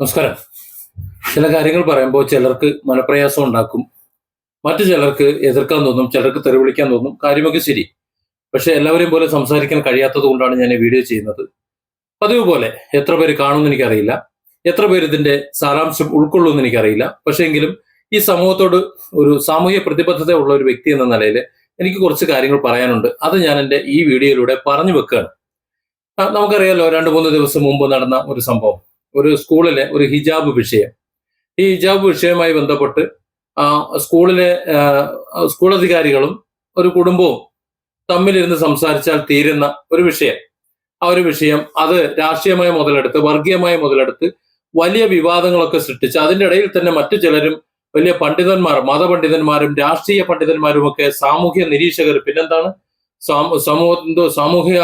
നമസ്കാരം. ചില കാര്യങ്ങൾ പറയുമ്പോൾ ചിലർക്ക് മനപ്രയാസം ഉണ്ടാക്കും. മറ്റു ചിലർക്ക് എതിർക്കാൻ തോന്നും ചിലർക്ക് തെറിവിളിക്കാൻ തോന്നും കാര്യമൊക്കെ ശരി. പക്ഷെ എല്ലാവരെയും പോലെ സംസാരിക്കാൻ കഴിയാത്തത് കൊണ്ടാണ് ഞാൻ ഈ വീഡിയോ ചെയ്യുന്നത്. പതിവ് പോലെ എത്ര പേര് കാണുമെന്ന് എനിക്കറിയില്ല. എത്ര പേര് ഇതിന്റെ സാരാംശം ഉൾക്കൊള്ളുമെന്ന് എനിക്കറിയില്ല. പക്ഷേ എങ്കിലും ഈ സമൂഹത്തോട് ഒരു സാമൂഹ്യ പ്രതിബദ്ധത ഉള്ള ഒരു വ്യക്തി എന്ന നിലയിൽ എനിക്ക് കുറച്ച് കാര്യങ്ങൾ പറയാനുണ്ട്. അത് ഞാൻ എന്റെ ഈ വീഡിയോയിലൂടെ പറഞ്ഞു വെക്കുകയാണ്. നമുക്കറിയാലോ രണ്ട് മൂന്ന് ദിവസം മുമ്പ് നടന്ന ഒരു സംഭവം. ഒരു സ്കൂളിലെ ഒരു ഹിജാബ് വിഷയം. ഈ ഹിജാബ് വിഷയവുമായി ബന്ധപ്പെട്ട് സ്കൂളിലെ സ്കൂൾ അധികാരികളും ഒരു കുടുംബവും തമ്മിലിരുന്ന് സംസാരിച്ചാൽ തീരുന്ന ഒരു വിഷയം. ആ ഒരു വിഷയം അത് രാഷ്ട്രീയമായി മുതലെടുത്ത് വർഗീയമായി മുതലെടുത്ത് വലിയ വിവാദങ്ങളൊക്കെ സൃഷ്ടിച്ച് അതിന്റെ ഇടയിൽ തന്നെ മറ്റു ചിലരും വലിയ പണ്ഡിതന്മാർ മതപണ്ഡിതന്മാരും രാഷ്ട്രീയ പണ്ഡിതന്മാരും ഒക്കെ സാമൂഹ്യ നിരീക്ഷകർ പിന്നെന്താണ്? സാമൂ- സമൂഹ എന്തോ സാമൂഹിക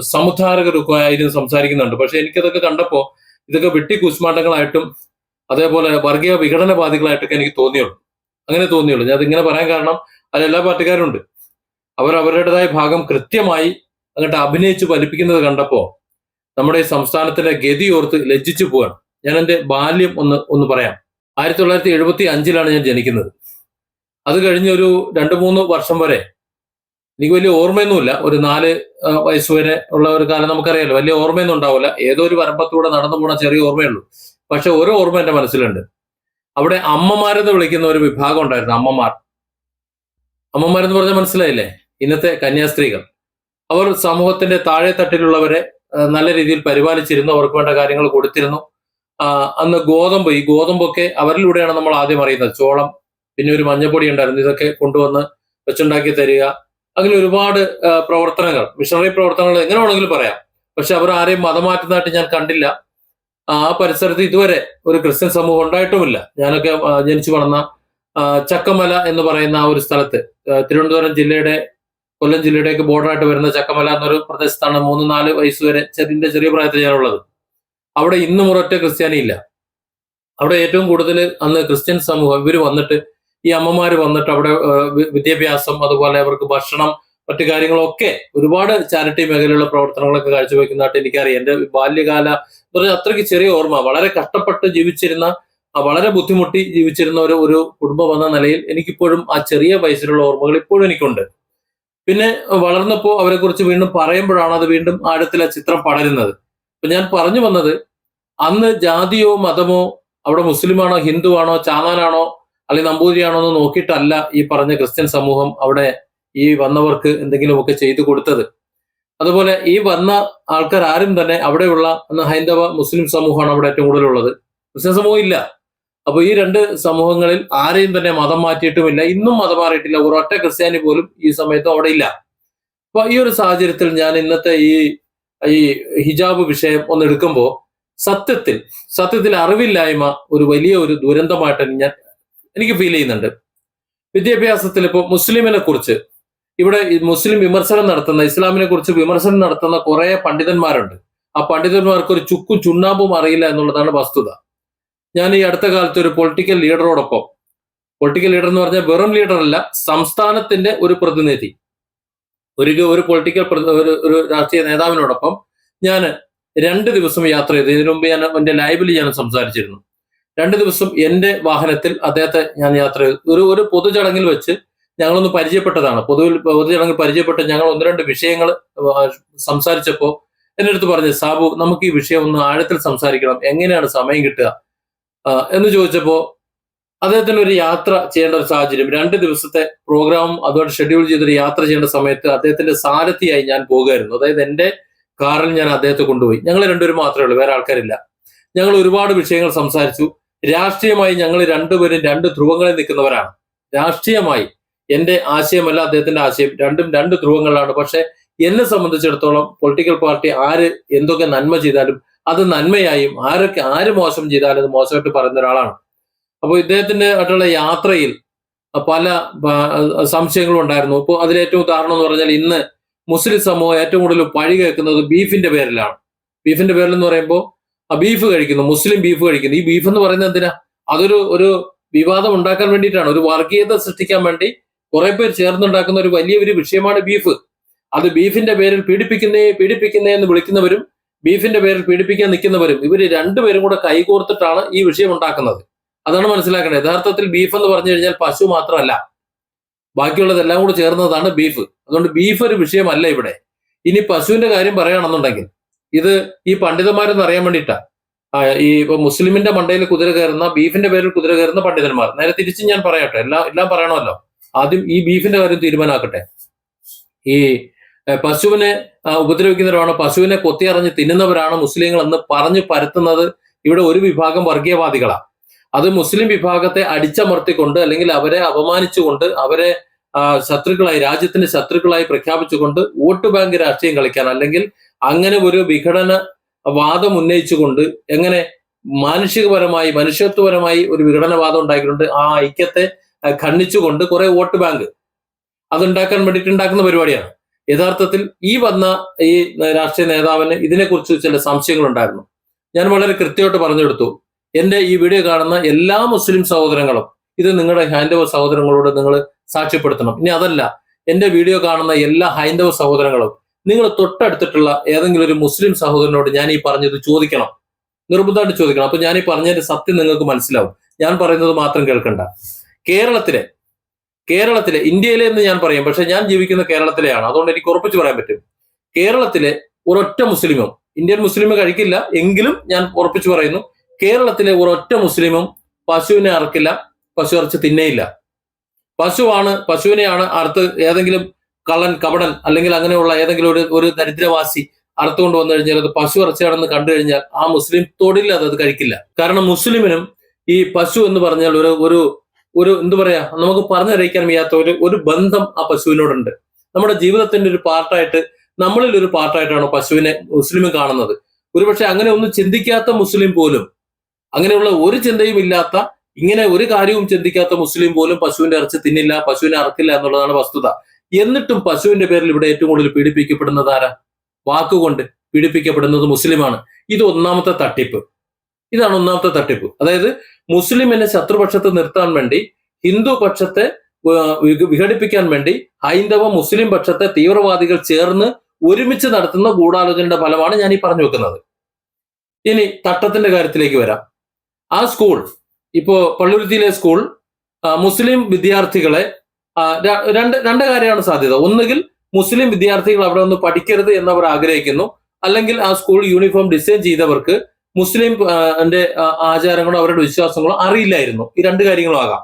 സമുദ്ധാരകരൊക്കെ ആയിരുന്നു സംസാരിക്കുന്നുണ്ട്. പക്ഷെ എനിക്കതൊക്കെ കണ്ടപ്പോ ഇതൊക്കെ വെട്ടി കുസ്മാട്ടങ്ങളായിട്ടും അതേപോലെ വർഗീയ വിഘടനവാദികളായിട്ടൊക്കെ എനിക്ക് തോന്നിയുള്ളൂ. അങ്ങനെ തോന്നിയുള്ളൂ. ഞാൻ ഇങ്ങനെ പറയാൻ കാരണം അത് എല്ലാ പാർട്ടിക്കാരുണ്ട്. അവർ അവരുടേതായ ഭാഗം കൃത്യമായി അങ്ങോട്ട് അഭിനയിച്ച് ഫലിപ്പിക്കുന്നത് കണ്ടപ്പോ നമ്മുടെ ഈ സംസ്ഥാനത്തിന്റെ ഗതി ഓർത്ത് ലജ്ജിച്ചു പോവാണ്. ഞാൻ എന്റെ ബാല്യം ഒന്ന് ഒന്ന് പറയാം. ആയിരത്തി തൊള്ളായിരത്തി എഴുപത്തി അഞ്ചിലാണ് ഞാൻ ജനിക്കുന്നത്. അത് കഴിഞ്ഞൊരു രണ്ട് മൂന്ന് വർഷം വരെ എനിക്ക് വലിയ ഓർമ്മയൊന്നുമില്ല. ഒരു നാല് വയസ്സുവരെ വയസ്സ് വരെ ഉള്ള ഒരു കാലം നമുക്കറിയാലോ. വലിയ ഓർമ്മയൊന്നും ഉണ്ടാവില്ല. ഏതോ ഒരു വരമ്പത്തൂടെ നടന്നു പോണ ചെറിയ ഓർമ്മയുള്ളൂ. പക്ഷെ ഓരോ ഓർമ്മ എന്റെ മനസ്സിലുണ്ട്. അവിടെ അമ്മമാരെന്ന് വിളിക്കുന്ന ഒരു വിഭാഗം ഉണ്ടായിരുന്നു അമ്മമാർ. അമ്മമാരെന്ന് പറഞ്ഞാൽ മനസ്സിലായില്ലേ? ഇന്നത്തെ കന്യാസ്ത്രീകൾ. അവർ സമൂഹത്തിന്റെ താഴെ തട്ടിലുള്ളവരെ നല്ല രീതിയിൽ പരിപാലിച്ചിരുന്നു അവർക്ക് വേണ്ട കാര്യങ്ങൾ കൊടുത്തിരുന്നു. അന്ന് ഗോതമ്പ് ഈ ഗോതമ്പൊക്കെ അവരിലൂടെയാണ് നമ്മൾ ആദ്യം അറിയുന്നത്. ചോളം പിന്നെ ഒരു മഞ്ഞപ്പൊടി ഉണ്ടായിരുന്നു. ഇതൊക്കെ കൊണ്ടുവന്ന് വെച്ചുണ്ടാക്കി തരിക. അങ്ങനെ ഒരുപാട് പ്രവർത്തനങ്ങൾ മിഷണറി പ്രവർത്തനങ്ങൾ എങ്ങനെ വേണമെങ്കിലും പറയാം. പക്ഷെ അവർ ആരെയും മതം മാറ്റുന്നതായിട്ട് ഞാൻ കണ്ടില്ല. ആ പരിസരത്ത് ഇതുവരെ ഒരു ക്രിസ്ത്യൻ സമൂഹം ഉണ്ടായിട്ടുമില്ല. ഞാനൊക്കെ ജനിച്ചു വളർന്ന ചക്കമല എന്ന് പറയുന്ന ആ ഒരു സ്ഥലത്ത് തിരുവനന്തപുരം ജില്ലയുടെ കൊല്ലം ജില്ലയുടെയൊക്കെ ബോർഡറായിട്ട് വരുന്ന ചക്കമല എന്നൊരു പ്രദേശത്താണ് മൂന്ന് നാല് വയസ്സ് വരെ ചെറിയ ചെറിയ പ്രായത്തിൽ ഞാനുള്ളത്. അവിടെ ഇന്നും ഒരൊറ്റ ക്രിസ്ത്യാനി ഇല്ല അവിടെ ഏറ്റവും കൂടുതൽ അന്ന് ക്രിസ്ത്യൻ സമൂഹം ഇവർ വന്നിട്ട് ഈ അമ്മമാർ വന്നിട്ട് അവിടെ വിദ്യാഭ്യാസം അതുപോലെ അവർക്ക് ഭക്ഷണം മറ്റു കാര്യങ്ങളൊക്കെ ഒരുപാട് ചാരിറ്റി മേഖലയിലുള്ള പ്രവർത്തനങ്ങളൊക്കെ കാഴ്ചവെക്കുന്നതായിട്ട് എനിക്കറിയാം. എന്റെ ബാല്യകാല പറഞ്ഞാൽ അത്രയ്ക്ക് ചെറിയ ഓർമ്മ. വളരെ കഷ്ടപ്പെട്ട് ജീവിച്ചിരുന്ന വളരെ ബുദ്ധിമുട്ടി ജീവിച്ചിരുന്ന ഒരു ഒരു കുടുംബം എന്ന നിലയിൽ എനിക്കിപ്പോഴും ആ ചെറിയ വയസ്സിലുള്ള ഓർമ്മകൾ ഇപ്പോഴും എനിക്കുണ്ട്. പിന്നെ വളർന്നപ്പോൾ അവരെ കുറിച്ച് വീണ്ടും പറയുമ്പോഴാണ് അത് വീണ്ടും ആഴത്തിൽ ആ ചിത്രം പടരുന്നത്. അപ്പൊ ഞാൻ പറഞ്ഞു വന്നത് അന്ന് ജാതിയോ മതമോ അവിടെ മുസ്ലിമാണോ ഹിന്ദുവാണോ ആണോ ചാന്നാനാണോ അല്ലെങ്കിൽ നമ്പൂതിരിയാണോ എന്ന് നോക്കിയിട്ടല്ല ഈ പറഞ്ഞ ക്രിസ്ത്യൻ സമൂഹം അവിടെ ഈ വന്നവർക്ക് എന്തെങ്കിലുമൊക്കെ ചെയ്തു കൊടുത്തത്. അതുപോലെ ഈ വന്ന ആൾക്കാർ ആരും തന്നെ അവിടെയുള്ള ഹൈന്ദവ മുസ്ലിം സമൂഹമാണ് അവിടെ ഏറ്റവും കൂടുതലുള്ളത്. ക്രിസ്ത്യൻ സമൂഹം ഇല്ല. അപ്പൊ ഈ രണ്ട് സമൂഹങ്ങളിൽ ആരെയും തന്നെ മതം മാറ്റിയിട്ടുമില്ല. ഇന്നും മതം മാറിയിട്ടില്ല. ഒരൊറ്റ ക്രിസ്ത്യാനി പോലും ഈ സമയത്തും അവിടെ ഇല്ല. അപ്പൊ ഈ ഒരു സാഹചര്യത്തിൽ ഞാൻ ഇന്നത്തെ ഈ ഈ ഹിജാബ് വിഷയം ഒന്ന് എടുക്കുമ്പോൾ സത്യത്തിൽ സത്യത്തിൽ അറിവില്ലായ്മ ഒരു വലിയ ഒരു ദുരന്തമായിട്ട് ഞാൻ എനിക്ക് ഫീൽ ചെയ്യുന്നുണ്ട്. വിദ്യാഭ്യാസത്തിൽ ഇപ്പോൾ മുസ്ലിമിനെ കുറിച്ച് ഇവിടെ മുസ്ലിം വിമർശനം നടത്തുന്ന ഇസ്ലാമിനെ കുറിച്ച് വിമർശനം നടത്തുന്ന കുറെ പണ്ഡിതന്മാരുണ്ട്. ആ പണ്ഡിതന്മാർക്ക് ഒരു ചുക്കും ചുണ്ണാമ്പും അറിയില്ല എന്നുള്ളതാണ് വസ്തുത. ഞാൻ ഈ അടുത്ത കാലത്ത് ഒരു പൊളിറ്റിക്കൽ ലീഡറോടൊപ്പം പൊളിറ്റിക്കൽ ലീഡർ എന്ന് പറഞ്ഞാൽ വെറും ലീഡർ അല്ല സംസ്ഥാനത്തിന്റെ ഒരു പ്രതിനിധി. ഒരു ഒരു പൊളിറ്റിക്കൽ ഒരു ഒരു രാഷ്ട്രീയ നേതാവിനോടൊപ്പം ഞാൻ രണ്ട് ദിവസം യാത്ര ചെയ്തു. ഇതിനു മുമ്പ് ഞാൻ എന്റെ ലൈവിൽ ഞാൻ സംസാരിച്ചിരുന്നു. രണ്ട് ദിവസം എന്റെ വാഹനത്തിൽ അദ്ദേഹത്തെ ഞാൻ യാത്ര ഒരു ഒരു പൊതുചടങ്ങിൽ വെച്ച് ഞങ്ങളൊന്ന് പരിചയപ്പെട്ടതാണ്. പൊതുവിൽ പൊതുചടങ്ങിൽ പരിചയപ്പെട്ട് ഞങ്ങൾ ഒന്ന് രണ്ട് വിഷയങ്ങൾ സംസാരിച്ചപ്പോൾ എന്റെ അടുത്ത് പറഞ്ഞു സാബു നമുക്ക് ഈ വിഷയം ഒന്ന് ആഴത്തിൽ സംസാരിക്കണം. എങ്ങനെയാണ് സമയം കിട്ടുക? എന്ന് ചോദിച്ചപ്പോൾ അദ്ദേഹത്തിന് ഒരു യാത്ര ചെയ്യേണ്ട ഒരു സാഹചര്യം. രണ്ട് ദിവസത്തെ പ്രോഗ്രാമും അതുമായിട്ട് ഷെഡ്യൂൾ ചെയ്തൊരു യാത്ര ചെയ്യേണ്ട സമയത്ത് അദ്ദേഹത്തിന്റെ സാരഥിയായി ഞാൻ പോകുമായിരുന്നു. അതായത് എന്റെ കാറിൽ ഞാൻ അദ്ദേഹത്തെ കൊണ്ടുപോയി. ഞങ്ങൾ രണ്ടുപേരും മാത്രമേ ഉള്ളൂ വേറെ ആൾക്കാരില്ല. ഞങ്ങൾ ഒരുപാട് വിഷയങ്ങൾ സംസാരിച്ചു. രാഷ്ട്രീയമായി ഞങ്ങൾ രണ്ടുപേരും രണ്ട് ധ്രുവങ്ങളിൽ നിൽക്കുന്നവരാണ്. രാഷ്ട്രീയമായി എന്റെ ആശയമല്ല അദ്ദേഹത്തിന്റെ ആശയം. രണ്ടും രണ്ട് ധ്രുവങ്ങളിലാണ്. പക്ഷെ എന്നെ സംബന്ധിച്ചിടത്തോളം പൊളിറ്റിക്കൽ പാർട്ടി ആര് എന്തൊക്കെ നന്മ ചെയ്താലും അത് നന്മയായും ആരൊക്കെ ആര് മോശം ചെയ്താലും അത് മോശമായിട്ട് പറയുന്ന ഒരാളാണ്. അപ്പോൾ ഇദ്ദേഹത്തിന്റെ ആയിട്ടുള്ള യാത്രയിൽ പല സംശയങ്ങളും ഉണ്ടായിരുന്നു. ഇപ്പോൾ അതിലേറ്റവും ഉദാഹരണം എന്ന് പറഞ്ഞാൽ ഇന്ന് മുസ്ലിം സമൂഹം ഏറ്റവും കൂടുതൽ പഴി കേൾക്കുന്നത് ബീഫിന്റെ പേരിലാണ്. ബീഫിന്റെ പേരിൽ എന്ന് പറയുമ്പോൾ ബീഫ് കഴിക്കുന്നു മുസ്ലിം ബീഫ് കഴിക്കുന്നു. ഈ ബീഫ് എന്ന് പറയുന്നത് എന്തിനാ? അതൊരു ഒരു വിവാദം ഉണ്ടാക്കാൻ വേണ്ടിയിട്ടാണ്. ഒരു വർഗീയത സൃഷ്ടിക്കാൻ വേണ്ടി കുറെ പേർ ചേർന്നുണ്ടാക്കുന്ന ഒരു വലിയ ഒരു വിഷയമാണ് ബീഫ് അത് ബീഫിന്റെ പേരിൽ പീഡിപ്പിക്കുന്നേ പീഡിപ്പിക്കുന്നേ എന്ന് വിളിക്കുന്നവരും ബീഫിന്റെ പേരിൽ പീഡിപ്പിക്കാൻ നിൽക്കുന്നവരും ഇവർ രണ്ടുപേരും കൂടെ കൈകോർത്തിട്ടാണ് ഈ വിഷയം ഉണ്ടാക്കുന്നത്. അതാണ് മനസ്സിലാക്കേണ്ടത്. യഥാർത്ഥത്തിൽ ബീഫ് എന്ന് പറഞ്ഞു കഴിഞ്ഞാൽ പശു മാത്രമല്ല. ബാക്കിയുള്ളതെല്ലാം കൂടെ ചേർന്നതാണ് ബീഫ് അതുകൊണ്ട് ബീഫ് ഒരു വിഷയമല്ല ഇവിടെ. ഇനി പശുവിന്റെ കാര്യം പറയുകയാണെന്നുണ്ടെങ്കിൽ ഇത് ഈ പണ്ഡിതന്മാരെന്ന് അറിയാൻ വേണ്ടിയിട്ടാ. ഈ മുസ്ലിമിന്റെ മണ്ടയിൽ കുതിര കയറുന്ന ബീഫിന്റെ പേരിൽ കുതിര കയറുന്ന പണ്ഡിതന്മാർ. നേരെ തിരിച്ചും ഞാൻ പറയട്ടെ. എല്ലാം എല്ലാം പറയണമല്ലോ. ആദ്യം ഈ ബീഫിന്റെ കാര്യം തീരുമാനമാക്കട്ടെ ഈ പശുവിനെ ഉപദ്രവിക്കുന്നവരാണ്. പശുവിനെ കൊത്തി കൊത്തിയറിഞ്ഞ് തിന്നുന്നവരാണ് മുസ്ലിങ്ങൾ എന്ന് പറഞ്ഞു പരത്തുന്നത് ഇവിടെ ഒരു വിഭാഗം വർഗീയവാദികളാണ് അത് മുസ്ലിം വിഭാഗത്തെ അടിച്ചമർത്തിക്കൊണ്ട് അല്ലെങ്കിൽ അവരെ അപമാനിച്ചുകൊണ്ട് അവരെ ശത്രുക്കളായി രാജ്യത്തിന്റെ ശത്രുക്കളായി പ്രഖ്യാപിച്ചുകൊണ്ട് വോട്ട് ബാങ്ക് രാഷ്ട്രീയം കളിക്കാൻ അല്ലെങ്കിൽ അങ്ങനെ ഒരു വിഘടന വാദം ഉന്നയിച്ചുകൊണ്ട് എങ്ങനെ മാനുഷികപരമായി മനുഷ്യത്വപരമായി ഒരു വിഘടനവാദം ഉണ്ടാക്കിയിട്ടുണ്ട് ആ ഐക്യത്തെ ഖണ്ണിച്ചുകൊണ്ട് കുറെ വോട്ട് ബാങ്ക് അതുണ്ടാക്കാൻ വേണ്ടിയിട്ട് ഉണ്ടാക്കുന്ന പരിപാടിയാണ്. യഥാർത്ഥത്തിൽ ഈ വന്ന ഈ രാഷ്ട്രീയ നേതാവിന് ഇതിനെക്കുറിച്ച് ചില സംശയങ്ങൾ ഉണ്ടായിരുന്നു ഞാൻ വളരെ കൃത്യമായിട്ട് പറഞ്ഞെടുത്തു. എന്റെ ഈ വീഡിയോ കാണുന്ന എല്ലാ മുസ്ലിം സഹോദരങ്ങളും ഇത് നിങ്ങളുടെ ഹൈന്ദവ സഹോദരങ്ങളോട് നിങ്ങൾ സാക്ഷ്യപ്പെടുത്തണം. ഇനി അതല്ല എന്റെ വീഡിയോ കാണുന്ന എല്ലാ ഹൈന്ദവ സഹോദരങ്ങളും നിങ്ങൾ തൊട്ടടുത്തിട്ടുള്ള ഏതെങ്കിലും ഒരു മുസ്ലിം സഹോദരനോട് ഞാൻ ഈ പറഞ്ഞത് ചോദിക്കണം. നിർബന്ധമായിട്ട് ചോദിക്കണം. അപ്പൊ ഞാൻ ഈ പറഞ്ഞതിന്റെ സത്യം നിങ്ങൾക്ക് മനസ്സിലാവും. ഞാൻ പറയുന്നത് മാത്രം കേൾക്കണ്ട. കേരളത്തിലെ കേരളത്തിലെ ഇന്ത്യയിലെ എന്ന് ഞാൻ പറയും. പക്ഷെ ഞാൻ ജീവിക്കുന്ന കേരളത്തിലെയാണ്. അതുകൊണ്ട് എനിക്ക് ഉറപ്പിച്ച് പറയാൻ പറ്റും. കേരളത്തിലെ ഒരൊറ്റ മുസ്ലിമും ഇന്ത്യൻ മുസ്ലിം കഴിക്കില്ല എങ്കിലും ഞാൻ ഉറപ്പിച്ചു പറയുന്നു കേരളത്തിലെ ഒരൊറ്റ മുസ്ലിമും പശുവിനെ അറക്കില്ല പശു അറച്ച് തിന്നയില്ല. പശുവാണ് പശുവിനെയാണ് അറുത്ത് ഏതെങ്കിലും കള്ളൻ കപടൻ അല്ലെങ്കിൽ അങ്ങനെയുള്ള ഏതെങ്കിലും ഒരു ഒരു ദരിദ്രവാസി അറുത്തുകൊണ്ട് വന്നു കഴിഞ്ഞാൽ അത് പശു ഇറച്ചിയാണെന്ന് കണ്ടു കഴിഞ്ഞാൽ ആ മുസ്ലിം അത് അത് കഴിക്കില്ല. കാരണം മുസ്ലിമിനും ഈ പശു എന്ന് പറഞ്ഞാൽ ഒരു ഒരു ഒരു എന്തു പറയാ നമുക്ക് പറഞ്ഞറിയിക്കാൻ വയ്യാത്ത ഒരു ഒരു ബന്ധം ആ പശുവിനോടുണ്ട്. നമ്മുടെ ജീവിതത്തിന്റെ ഒരു പാർട്ടായിട്ട് നമ്മളിൽ ഒരു പാർട്ടായിട്ടാണ് പശുവിനെ മുസ്ലിം കാണുന്നത്. ഒരുപക്ഷെ അങ്ങനെ ഒന്നും ചിന്തിക്കാത്ത മുസ്ലിം പോലും അങ്ങനെയുള്ള ഒരു ചിന്തയും ഇല്ലാത്ത ഇങ്ങനെ ഒരു കാര്യവും ചിന്തിക്കാത്ത മുസ്ലിം പോലും പശുവിന്റെ ഇറച്ചി തിന്നില്ല പശുവിനെ അറക്കില്ല എന്നുള്ളതാണ് വസ്തുത. എന്നിട്ടും പശുവിന്റെ പേരിൽ ഇവിടെ ഏറ്റവും കൂടുതൽ പീഡിപ്പിക്കപ്പെടുന്നത് ആരാ? വാക്കുകൊണ്ട് പീഡിപ്പിക്കപ്പെടുന്നത് മുസ്ലിമാണ്. ഇത് ഒന്നാമത്തെ തട്ടിപ്പ്. ഇതാണ് ഒന്നാമത്തെ തട്ടിപ്പ്. അതായത് മുസ്ലിമിനെ ശത്രുപക്ഷത്ത് നിർത്താൻ വേണ്ടി ഹിന്ദു പക്ഷത്തെ വിഘടിപ്പിക്കാൻ വേണ്ടി ഹൈന്ദവ മുസ്ലിം പക്ഷത്തെ തീവ്രവാദികൾ ചേർന്ന് ഒരുമിച്ച് നടത്തുന്ന ഗൂഢാലോചനയുടെ ഫലമാണ് ഞാൻ ഈ പറഞ്ഞു വെക്കുന്നത്. ഇനി തട്ടത്തിന്റെ കാര്യത്തിലേക്ക് വരാം. ആ സ്കൂൾ ഇപ്പോ പള്ളുരുത്തിയിലെ സ്കൂൾ മുസ്ലിം വിദ്യാർത്ഥികളെ രണ്ട് രണ്ട് കാര്യമാണ് സാധ്യത. ഒന്നുകിൽ മുസ്ലിം വിദ്യാർത്ഥികൾ അവിടെ ഒന്ന് പഠിക്കരുത് എന്നവർ ആഗ്രഹിക്കുന്നു. അല്ലെങ്കിൽ ആ സ്കൂൾ യൂണിഫോം ഡിസൈൻ ചെയ്തവർക്ക് മുസ്ലിം ആചാരങ്ങളോ അവരുടെ വിശ്വാസങ്ങളോ അറിയില്ലായിരുന്നു. ഈ രണ്ട് കാര്യങ്ങളും ആകാം.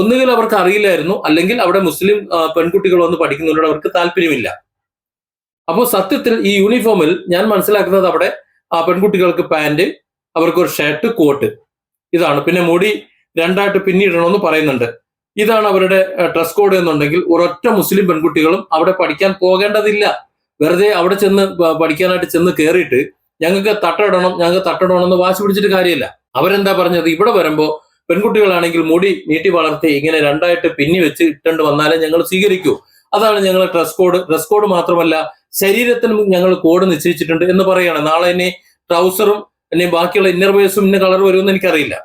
ഒന്നുകിൽ അവർക്ക് അറിയില്ലായിരുന്നു. അല്ലെങ്കിൽ അവിടെ മുസ്ലിം പെൺകുട്ടികൾ വന്ന് പഠിക്കുന്നതിനോട് അവർക്ക് താല്പര്യമില്ല. അപ്പോൾ സത്യത്തിൽ ഈ യൂണിഫോമിൽ ഞാൻ മനസ്സിലാക്കുന്നത് അവിടെ പെൺകുട്ടികൾക്ക് പാന്റ് അവർക്ക് ഒരു ഷർട്ട് കോട്ട്. ഇതാണ്. പിന്നെ മുടി രണ്ടായിട്ട് പിന്നിടണമെന്ന് പറയുന്നുണ്ട്. ഇതാണ് അവരുടെ ഡ്രസ് കോഡ് എന്നുണ്ടെങ്കിൽ ഒരൊറ്റ മുസ്ലിം പെൺകുട്ടികളും അവിടെ പഠിക്കാൻ പോകേണ്ടതില്ല. വെറുതെ അവിടെ ചെന്ന് പഠിക്കാനായിട്ട് ചെന്ന് കയറിയിട്ട് ഞങ്ങൾക്ക് തട്ടയിടണം ഞങ്ങൾക്ക് തട്ടയിടണം എന്ന് വാശി പിടിച്ചിട്ട് കാര്യമില്ല. അവരെന്താ പറഞ്ഞത്? ഇവിടെ വരുമ്പോൾ പെൺകുട്ടികളാണെങ്കിൽ മുടി നീട്ടി വളർത്തി ഇങ്ങനെ രണ്ടായിട്ട് പിന്നി വെച്ച് ഇട്ടുകൊണ്ട് വന്നാലേ ഞങ്ങൾ സ്വീകരിക്കൂ. അതാണ് ഞങ്ങൾ ഡ്രസ് കോഡ് ഡ്രസ് കോഡ് മാത്രമല്ല ശരീരത്തിനും ഞങ്ങൾ കോഡ് നിശ്ചയിച്ചിട്ടുണ്ട് എന്ന് പറയുകയാണ് നാളെ ഇനി ട്രൗസറും ഇനി ബാക്കിയുള്ള ഇന്നർ ഇന്ന കളർ വരുമെന്ന് എനിക്കറിയില്ല.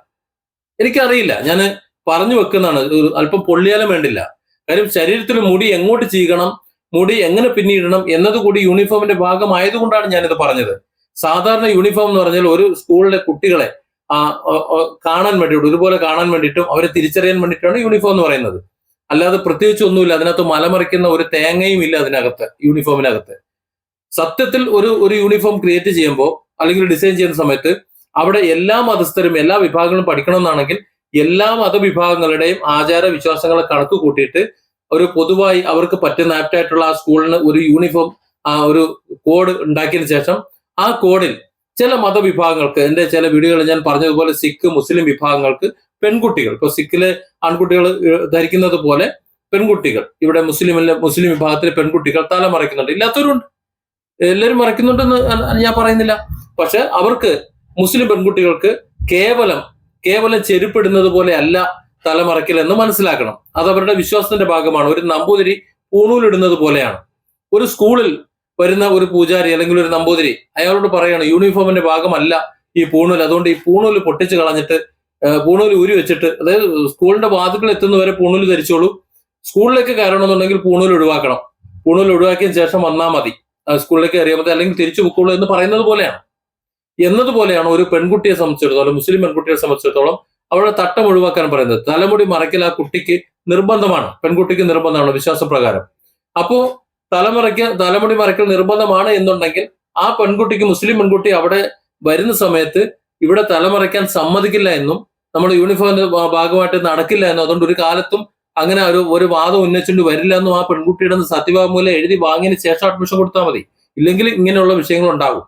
എനിക്കറിയില്ല. ഞാൻ പറഞ്ഞു വെക്കുന്നതാണ്. അല്പം പൊള്ളിയാലും വേണ്ടില്ല. കാര്യം ശരീരത്തിൽ മുടി എങ്ങോട്ട് ചെയ്യണം മുടി എങ്ങനെ പിന്നിടണം എന്നതുകൂടി യൂണിഫോമിന്റെ ഭാഗമായതുകൊണ്ടാണ് ഞാനിത് പറഞ്ഞത്. സാധാരണ യൂണിഫോം എന്ന് പറഞ്ഞാൽ ഒരു സ്കൂളിലെ കുട്ടികളെ കാണാൻ വേണ്ടിയിട്ട് ഒരുപോലെ കാണാൻ വേണ്ടിയിട്ടും അവരെ തിരിച്ചറിയാൻ വേണ്ടിയിട്ടാണ് യൂണിഫോം എന്ന് പറയുന്നത്. അല്ലാതെ പ്രത്യേകിച്ച് ഒന്നുമില്ല. അതിനകത്ത് മലമറിക്കുന്ന ഒരു തേങ്ങയും ഇല്ല അതിനകത്ത് യൂണിഫോമിനകത്ത്. സത്യത്തിൽ ഒരു ഒരു യൂണിഫോം ക്രിയേറ്റ് ചെയ്യുമ്പോൾ അല്ലെങ്കിൽ ഡിസൈൻ ചെയ്യുന്ന സമയത്ത് അവിടെ എല്ലാ മതസ്ഥരും എല്ലാ വിഭാഗങ്ങളും പഠിക്കണം എന്നാണെങ്കിൽ എല്ലാ മതവിഭാഗങ്ങളുടെയും ആചാര വിശ്വാസങ്ങളെ കണക്ക് കൂട്ടിയിട്ട് ഒരു പൊതുവായി അവർക്ക് പറ്റുന്ന ആപ്റ്റായിട്ടുള്ള ആ സ്കൂളിന് ഒരു യൂണിഫോം ആ ഒരു കോഡ് ഉണ്ടാക്കിയതിനു ശേഷം ആ കോഡിൽ ചില മതവിഭാഗങ്ങൾക്ക് എന്റെ ചില വീഡിയോകളിൽ ഞാൻ പറഞ്ഞതുപോലെ സിഖ് മുസ്ലിം വിഭാഗങ്ങൾക്ക് പെൺകുട്ടികൾ ഇപ്പൊ സിഖിലെ ആൺകുട്ടികൾ ധരിക്കുന്നത് പോലെ പെൺകുട്ടികൾ ഇവിടെ മുസ്ലിമിലെ മുസ്ലിം വിഭാഗത്തിലെ പെൺകുട്ടികൾ തല മറയ്ക്കുന്നുണ്ട് ഇല്ലാത്തവരുണ്ട്. എല്ലാവരും മറയ്ക്കുന്നുണ്ടെന്ന് ഞാൻ പറയുന്നില്ല. പക്ഷെ അവർക്ക് മുസ്ലിം പെൺകുട്ടികൾക്ക് കേവലം കേവലം ചെരുപ്പിടുന്നത് പോലെ അല്ല തലമറയ്ക്കൽ എന്ന് മനസ്സിലാക്കണം. അത് അവരുടെ വിശ്വാസത്തിന്റെ ഭാഗമാണ്. ഒരു നമ്പൂതിരി പൂണൂലിടുന്നത് പോലെയാണ്. ഒരു സ്കൂളിൽ വരുന്ന ഒരു പൂജാരി അല്ലെങ്കിൽ ഒരു നമ്പൂതിരി അയാളോട് പറയാണ് യൂണിഫോമിന്റെ ഭാഗമല്ല ഈ പൂണൂൽ അതുകൊണ്ട് ഈ പൂണൂൽ പൊട്ടിച്ച് കളഞ്ഞിട്ട് പൂണൂൽ ഊരി വെച്ചിട്ട് അതായത് സ്കൂളിന്റെ വാതുക്കൾ എത്തുന്നവരെ പൂണൂൽ ധരിച്ചോളൂ. സ്കൂളിലേക്ക് കയറണമെന്നുണ്ടെങ്കിൽ പൂണൂൽ ഒഴിവാക്കണം. പൂണൂൽ ഒഴിവാക്കിയതിന് ശേഷം വന്നാൽ മതി. സ്കൂളിലേക്ക് കയറിയാൽ മതി. അല്ലെങ്കിൽ തിരിച്ചു പൊക്കോളൂ എന്ന് പറയുന്നത് പോലെയാണ്. എന്നതുപോലെയാണ് ഒരു പെൺകുട്ടിയെ സംബന്ധിച്ചിടത്തോളം മുസ്ലിം പെൺകുട്ടിയെ സംബന്ധിച്ചിടത്തോളം അവളുടെ തട്ടം ഒഴിവാക്കാൻ പറയുന്നത്. തലമുടി മറയ്ക്കൽ ആ കുട്ടിക്ക് നിർബന്ധമാണ്. പെൺകുട്ടിക്ക് നിർബന്ധമാണ് വിശ്വാസപ്രകാരം. അപ്പോ തലമുറയ്ക്ക് തലമുടി മറയ്ക്കൽ നിർബന്ധമാണ് എന്നുണ്ടെങ്കിൽ ആ പെൺകുട്ടിക്ക് മുസ്ലിം പെൺകുട്ടി അവിടെ വരുന്ന സമയത്ത് ഇവിടെ തലമറയ്ക്കാൻ സമ്മതിക്കില്ല എന്നും നമ്മൾ യൂണിഫോമിന്റെ ഭാഗമായിട്ട് നടക്കില്ല എന്നും അതുകൊണ്ട് ഒരു കാലത്തും അങ്ങനെ ഒരു ഒരു വാദം ഉന്നയിച്ചുകൊണ്ട് വരില്ല എന്നും ആ പെൺകുട്ടിയുടെ സത്യവാങ്മൂലം എഴുതി വാങ്ങിയതിന് ശേഷം അഡ്മിഷൻ കൊടുത്താൽ മതി. ഇല്ലെങ്കിൽ ഇങ്ങനെയുള്ള വിഷയങ്ങൾ ഉണ്ടാകും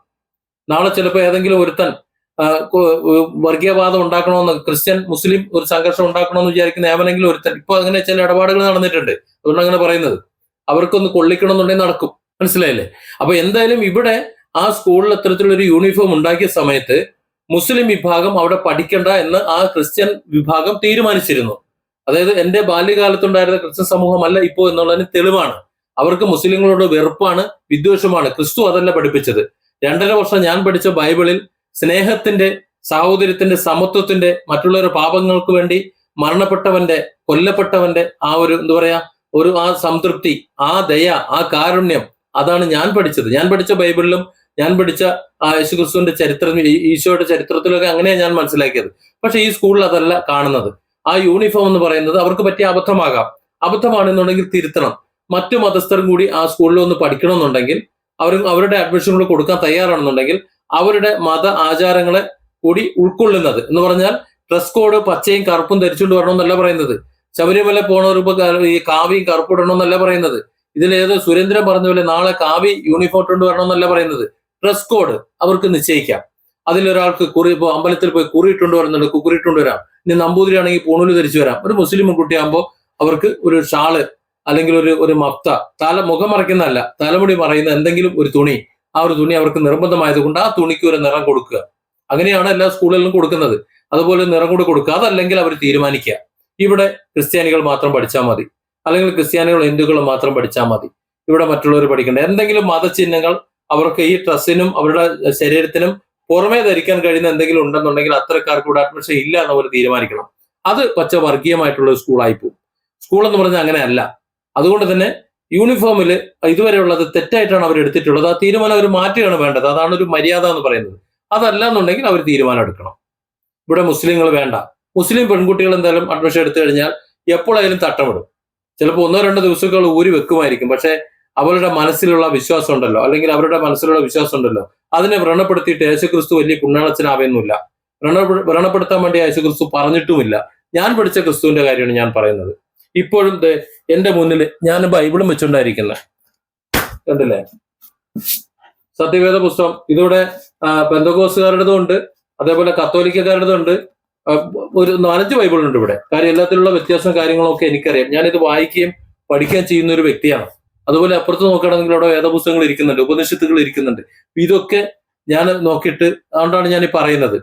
നാളെ ചിലപ്പോൾ ഏതെങ്കിലും ഒരുത്തൻ വർഗീയവാദം ഉണ്ടാക്കണമെന്ന് ക്രിസ്ത്യൻ മുസ്ലിം ഒരു സംഘർഷം ഉണ്ടാക്കണമെന്ന് വിചാരിക്കുന്ന ഏവനെങ്കിലും ഒരുത്തൻ. ഇപ്പൊ അങ്ങനെ ചില ഇടപാടുകൾ നടന്നിട്ടുണ്ട്. അതുകൊണ്ട് അങ്ങനെ പറയുന്നത്. അവർക്കൊന്ന് കൊള്ളിക്കണമെന്നുണ്ടെങ്കിൽ നടക്കും. മനസ്സിലായില്ലേ? അപ്പൊ എന്തായാലും ഇവിടെ ആ സ്കൂളിൽ അത്തരത്തിലുള്ള ഒരു യൂണിഫോം ഉണ്ടാക്കിയ സമയത്ത് മുസ്ലിം വിഭാഗം അവിടെ പഠിക്കണ്ട എന്ന് ആ ക്രിസ്ത്യൻ വിഭാഗം തീരുമാനിച്ചിരുന്നു. അതായത് എന്റെ ബാല്യകാലത്തുണ്ടായിരുന്ന ക്രിസ്ത്യൻ സമൂഹമല്ല ഇപ്പോ എന്നുള്ളതിന് തെളിവാണ്. അവർക്ക് മുസ്ലിങ്ങളോട് വെറുപ്പാണ് വിദ്വേഷമാണ്. ക്രിസ്തു അതല്ല പഠിപ്പിച്ചത്. രണ്ടര വർഷം ഞാൻ പഠിച്ച ബൈബിളിൽ സ്നേഹത്തിന്റെ സാഹോദര്യത്തിന്റെ സമത്വത്തിന്റെ മറ്റുള്ളവരുടെ പാപങ്ങൾക്ക് വേണ്ടി മരണപ്പെട്ടവന്റെ കൊല്ലപ്പെട്ടവന്റെ ആ ഒരു എന്താ പറയാ ഒരു ആ സംതൃപ്തി ആ ദയ ആ കാരുണ്യം അതാണ് ഞാൻ പഠിച്ചത്. ഞാൻ പഠിച്ച ബൈബിളിലും ഞാൻ പഠിച്ച ആ യേശുക്രിസ്തുവിന്റെ ചരിത്രം ഈശോയുടെ ചരിത്രത്തിലൊക്കെ അങ്ങനെയാണ് ഞാൻ മനസ്സിലാക്കിയത്. പക്ഷെ ഈ സ്കൂളിൽ അതല്ല കാണുന്നത്. ആ യൂണിഫോം എന്ന് പറയുന്നത് അവർക്ക് പറ്റിയ അബദ്ധമാകാം. അബദ്ധമാണെന്നുണ്ടെങ്കിൽ തിരുത്തണം. മറ്റു മതസ്ഥരും കൂടി ആ സ്കൂളിൽ ഒന്ന് പഠിക്കണമെന്നുണ്ടെങ്കിൽ അവർ അവരുടെ അഡ്മിഷനുകൾ കൂടി കൊടുക്കാൻ തയ്യാറാണെന്നുണ്ടെങ്കിൽ അവരുടെ മത ആചാരങ്ങളെ കൂടി ഉൾക്കൊള്ളുന്നത്. എന്ന് പറഞ്ഞാൽ ഡ്രസ് കോഡ് പച്ചയും കറുപ്പും ധരിച്ചുകൊണ്ട് വരണമെന്നല്ല പറയുന്നത്. ശബരിമല പോണവർ ഈ കാവിയും കറുപ്പ് ഇടണമെന്നല്ല പറയുന്നത്. ഇതിലേത് സുരേന്ദ്രൻ പറഞ്ഞ പോലെ നാളെ കാവി യൂണിഫോം ഇട്ടുകൊണ്ട് വരണമെന്നല്ല പറയുന്നത്. ഡ്രസ് കോഡ് അവർക്ക് നിശ്ചയിക്കാം. അതിലൊരാൾക്ക് കുറി ഇപ്പോൾ അമ്പലത്തിൽ പോയി കുറി ഇട്ടുകൊണ്ട് വരുന്നുണ്ട് കുറി ഇട്ടുകൊണ്ട് വരാം. ഇനി നമ്പൂതിരിയാണെങ്കിൽ പൂണൂൽ ധരിച്ചു വരാം. ഒരു മുസ്ലിം കുട്ടിയാകുമ്പോൾ അവർക്ക് ഒരു ഷാൾ അല്ലെങ്കിൽ ഒരു ഒരു മഫ്ത തല മുഖം മറയ്ക്കുന്നതല്ല തലമുടി മറയുന്ന എന്തെങ്കിലും ഒരു തുണി ആ ഒരു തുണി അവർക്ക് നിർബന്ധമായതുകൊണ്ട് ആ തുണിക്ക് ഒരു നിറം കൊടുക്കുക. അങ്ങനെയാണ് എല്ലാ സ്കൂളുകളിലും കൊടുക്കുന്നത്. അതുപോലെ നിറം കൂടി കൊടുക്കുക. അതല്ലെങ്കിൽ അവർ തീരുമാനിക്കുക. ഇവിടെ ക്രിസ്ത്യാനികൾ മാത്രം പഠിച്ചാൽ മതി. അല്ലെങ്കിൽ ക്രിസ്ത്യാനികൾ ഹിന്ദുക്കൾ മാത്രം പഠിച്ചാൽ മതി. ഇവിടെ മറ്റുള്ളവർ പഠിക്കേണ്ട. എന്തെങ്കിലും മതചിഹ്നങ്ങൾ അവർക്ക് ഈ ഡ്രസ്സിനും അവരുടെ ശരീരത്തിനും പുറമേ ധരിക്കാൻ കഴിയുന്ന എന്തെങ്കിലും ഉണ്ടെന്നുണ്ടെങ്കിൽ അത്തരക്കാർക്ക് ഇവിടെ അഡ്മിഷൻ ഇല്ല എന്ന് അവർ തീരുമാനിക്കണം. അത് പച്ച വർഗീയമായിട്ടുള്ള സ്കൂളായി പോകും സ്കൂൾ എന്ന് പറഞ്ഞാൽ അങ്ങനെയല്ല. അതുകൊണ്ട് തന്നെ യൂണിഫോമിൽ ഇതുവരെയുള്ളത് തെറ്റായിട്ടാണ് അവർ എടുത്തിട്ടുള്ളത്. ആ തീരുമാനം അവർ മാറ്റുകയാണ് വേണ്ടത്. അതാണ് ഒരു മര്യാദ എന്ന് പറയുന്നത്. അതല്ല എന്നുണ്ടെങ്കിൽ അവർ തീരുമാനം എടുക്കണം. ഇവിടെ മുസ്ലിങ്ങൾ വേണ്ട. മുസ്ലിം പെൺകുട്ടികൾ എന്തായാലും അഡ്മിഷൻ എടുത്തു കഴിഞ്ഞാൽ എപ്പോഴായാലും തട്ടമിടും. ചിലപ്പോൾ ഒന്നോ രണ്ടോ ദിവസങ്ങൾ ഊരി വെക്കുമായിരിക്കും. പക്ഷെ അവരുടെ മനസ്സിലുള്ള വിശ്വാസം ഉണ്ടല്ലോ. അല്ലെങ്കിൽ അവരുടെ മനസ്സിലുള്ള വിശ്വാസം ഉണ്ടല്ലോ. അതിനെ വ്രണപ്പെടുത്തിയിട്ട് യേശുക്രിസ്തു വലിയ പുണ്യാളച്ചനാവുന്നില്ല വ്രണ വ്രണപ്പെടുത്താൻ വേണ്ടി യേശുക്രിസ്തു പറഞ്ഞിട്ടുമില്ല. ഞാൻ പഠിച്ച ക്രിസ്തുവിന്റെ കാര്യമാണ് ഞാൻ പറയുന്നത്. ഇപ്പോഴും എന്റെ മുന്നിൽ ഞാൻ ബൈബിളും വെച്ചുകൊണ്ടായിരിക്കുന്നത് കണ്ടില്ലേ? സത്യവേദ പുസ്തകം ഇതിവിടെ പെന്തകോസുകാരുടേതും ഉണ്ട് അതേപോലെ കത്തോലിക്കക്കാരുടേതും ഉണ്ട് ഒരു നാലഞ്ച് ബൈബിളുണ്ട് ഇവിടെ. കാര്യം എല്ലാത്തിലുള്ള വ്യത്യാസം കാര്യങ്ങളൊക്കെ എനിക്കറിയാം. ഞാനിത് വായിക്കുകയും പഠിക്കുകയും ചെയ്യുന്ന ഒരു വ്യക്തിയാണ്. അതുപോലെ അപ്പുറത്ത് നോക്കുകയാണെങ്കിൽ അവിടെ വേദപുസ്തകങ്ങൾ ഇരിക്കുന്നുണ്ട് ഉപനിഷത്തുകൾ ഇരിക്കുന്നുണ്ട്. ഇതൊക്കെ ഞാൻ നോക്കിയിട്ട് അതുകൊണ്ടാണ് ഞാൻ ഈ പറയുന്നത്.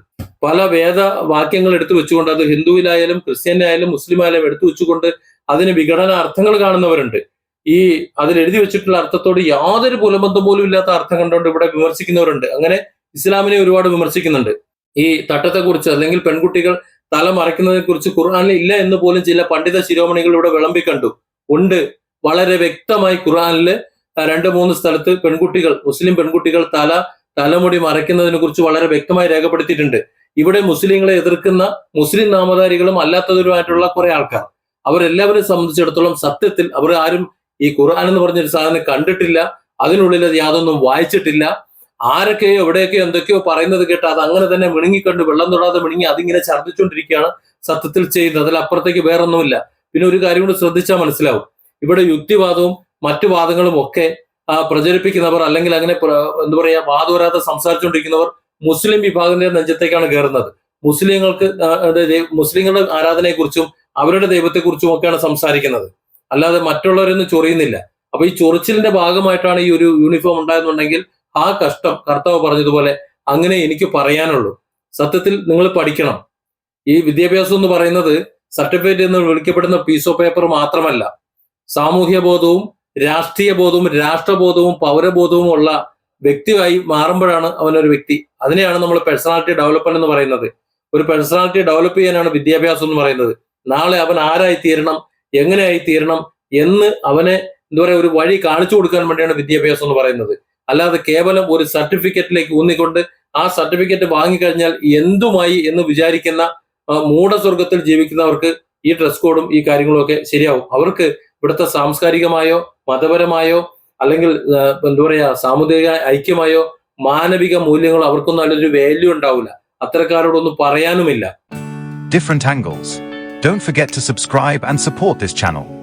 പല വേദ വാക്യങ്ങൾ എടുത്തു വെച്ചുകൊണ്ട് അത് ഹിന്ദുവിലായാലും ക്രിസ്ത്യനായാലും മുസ്ലിമായാലും എടുത്തു വെച്ചുകൊണ്ട് അതിന് വിഘടന അർത്ഥങ്ങൾ കാണുന്നവരുണ്ട്. ഈ അതിൽ എഴുതി വെച്ചിട്ടുള്ള അർത്ഥത്തോട് യാതൊരു പുലബന്ധം പോലും ഇല്ലാത്ത അർത്ഥം കണ്ടുകൊണ്ട് ഇവിടെ വിമർശിക്കുന്നവരുണ്ട്. അങ്ങനെ ഇസ്ലാമിനെ ഒരുപാട് വിമർശിക്കുന്നുണ്ട്. ഈ തട്ടത്തെക്കുറിച്ച് അല്ലെങ്കിൽ പെൺകുട്ടികൾ തല മറയ്ക്കുന്നതിനെ കുറിച്ച് ഖുർആാനിൽ ഇല്ല എന്ന് പോലും ചില പണ്ഡിത ശിരോമണികൾ ഇവിടെ വിളമ്പി കണ്ടു. ഉണ്ട്. വളരെ വ്യക്തമായി ഖുർആാനിൽ രണ്ട് മൂന്ന് സ്ഥലത്ത് പെൺകുട്ടികൾ മുസ്ലിം പെൺകുട്ടികൾ തല തലമുടി മറയ്ക്കുന്നതിനെ കുറിച്ച് വളരെ വ്യക്തമായി രേഖപ്പെടുത്തിയിട്ടുണ്ട്. ഇവിടെ മുസ്ലിങ്ങളെ എതിർക്കുന്ന മുസ്ലിം നാമധാരികളും അല്ലാത്തവരുമായിട്ടുള്ള കുറെ ആൾക്കാർ. അവരെല്ലാവരെ സംബന്ധിച്ചിടത്തോളം സത്യത്തിൽ അവർ ആരും ഈ ഖുർആൻ എന്ന് പറഞ്ഞൊരു സാധനം കണ്ടിട്ടില്ല. അതിനുള്ളിൽ അത് യാതൊന്നും വായിച്ചിട്ടില്ല. ആരൊക്കെയോ എവിടെയൊക്കെയോ എന്തൊക്കെയോ പറയുന്നത് കേട്ട് അത് അങ്ങനെ തന്നെ മിണുങ്ങിക്കണ്ട് വെള്ളം തൊടാതെ മിണുങ്ങി അതിങ്ങനെ ഛർദ്ദിച്ചുകൊണ്ടിരിക്കുകയാണ് സത്യത്തിൽ ചെയ്യുന്നത്. അതിലപ്പുറത്തേക്ക് വേറൊന്നുമില്ല. പിന്നെ ഒരു കാര്യം കൂടി ശ്രദ്ധിച്ചാൽ മനസ്സിലാവും. ഇവിടെ യുക്തിവാദവും മറ്റു വാദങ്ങളും ഒക്കെ പ്രചരിപ്പിക്കുന്നവർ അല്ലെങ്കിൽ അങ്ങനെ എന്താ പറയാ വാദവരാതെ സംസാരിച്ചുകൊണ്ടിരിക്കുന്നവർ മുസ്ലിം വിഭാഗത്തിന്റെ നെഞ്ചത്തേക്കാണ് കയറുന്നത്. മുസ്ലിങ്ങൾക്ക് മുസ്ലിങ്ങളുടെ ആരാധനയെക്കുറിച്ചും അവരുടെ ദൈവത്തെക്കുറിച്ചും ഒക്കെയാണ് സംസാരിക്കുന്നത്. അല്ലാതെ മറ്റുള്ളവരൊന്നും ചൊറിയുന്നില്ല. അപ്പൊ ഈ ചൊറിച്ചിലിന്റെ ഭാഗമായിട്ടാണ് ഈ ഒരു യൂണിഫോം ഉണ്ടായെന്നുണ്ടെങ്കിൽ ആ കഷ്ടം കർത്താവ് പറഞ്ഞതുപോലെ അങ്ങനെ എനിക്ക് പറയാനുള്ളൂ. സത്യത്തിൽ നിങ്ങൾ പഠിക്കണം. ഈ വിദ്യാഭ്യാസം എന്ന് പറയുന്നത് സർട്ടിഫിക്കറ്റ് എന്ന് വിളിക്കപ്പെടുന്ന പീസ് ഓഫ് പേപ്പർ മാത്രമല്ല. സാമൂഹ്യ ബോധവും രാഷ്ട്രീയ ബോധവും രാഷ്ട്രബോധവും പൗരബോധവും ഉള്ള വ്യക്തിയായി മാറുമ്പോഴാണ് അവനൊരു വ്യക്തി. അതിനെയാണ് നമ്മൾ പേഴ്സണാലിറ്റി ഡെവലപ്മെന്റ് എന്ന് പറയുന്നത്. ഒരു പേഴ്സണാലിറ്റി ഡെവലപ്പ് ചെയ്യാനാണ് വിദ്യാഭ്യാസം എന്ന് പറയുന്നത്. നാളെ അവൻ ആരായി തീരണം എങ്ങനെയായി തീരണം എന്ന് അവനെ എന്താ പറയുക ഒരു വഴി കാണിച്ചു കൊടുക്കാൻ വേണ്ടിയാണ് വിദ്യാഭ്യാസം എന്ന് പറയുന്നത്. അല്ലാതെ കേവലം ഒരു സർട്ടിഫിക്കറ്റിലേക്ക് ഊന്നിക്കൊണ്ട് ആ സർട്ടിഫിക്കറ്റ് വാങ്ങിക്കഴിഞ്ഞാൽ എന്തുമായി എന്ന് വിചാരിക്കുന്ന മൂടസ്വർഗത്തിൽ ജീവിക്കുന്നവർക്ക് ഈ ഡ്രസ് കോഡും ഈ കാര്യങ്ങളും ഒക്കെ ശരിയാവും. അവർക്ക് ഇവിടുത്തെ സാംസ്കാരികമായോ മതപരമായോ അല്ലെങ്കിൽ എന്താ പറയാ സാമുദായിക ഐക്യമായോ മാനവിക മൂല്യങ്ങളോ അവർക്കൊന്നും നല്ലൊരു വാല്യൂ ഉണ്ടാവില്ല. അത്തരക്കാരോടൊന്നും പറയാനുമില്ല different angles. Don't forget to subscribe and support this channel.